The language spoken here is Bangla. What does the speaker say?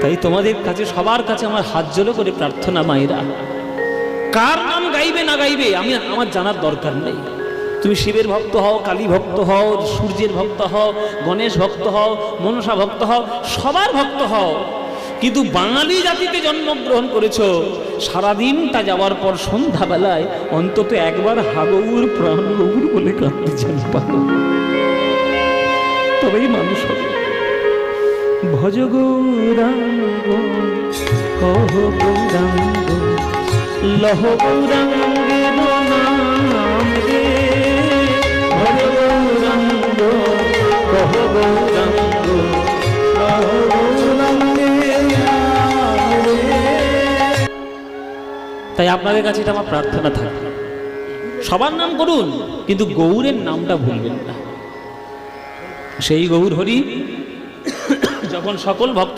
তাই তোমাদের কাছে, সবার কাছে আমার হাত জোলো করে প্রার্থনা মায়েরা কার নাম গাইবে না গাইবে, আমি, আমার জানার দরকার নেই। তুমি শিবের ভক্ত হও, কালী ভক্ত হও, সূর্যের ভক্ত হও, গণেশ ভক্ত হও, মনসা ভক্ত হও, সবার ভক্ত হও। কিন্তু বাঙালি জাতিতে জন্মগ্রহণ করেছ সারাদিনটা যাওয়ার পর সন্ধ্যাবেলায় অন্তত একবার হাগৌর প্রাণ গৌর বলে কাঁদতে চান তবেই মানুষ হবে। ভজ গৌরাঙ্গ, কহ গৌরাঙ্গ, লহ গৌরাঙ্গের নাম রে। ভজ গৌরাঙ্গ, কহ গৌরাঙ্গ রে। তাই আপনাদের কাছে এটা আমার প্রার্থনা থাকে। সবার নাম করুন, কিন্তু গৌরের নামটা ভুলবেন না। সেই গৌর হরি যখন সকল ভক্ত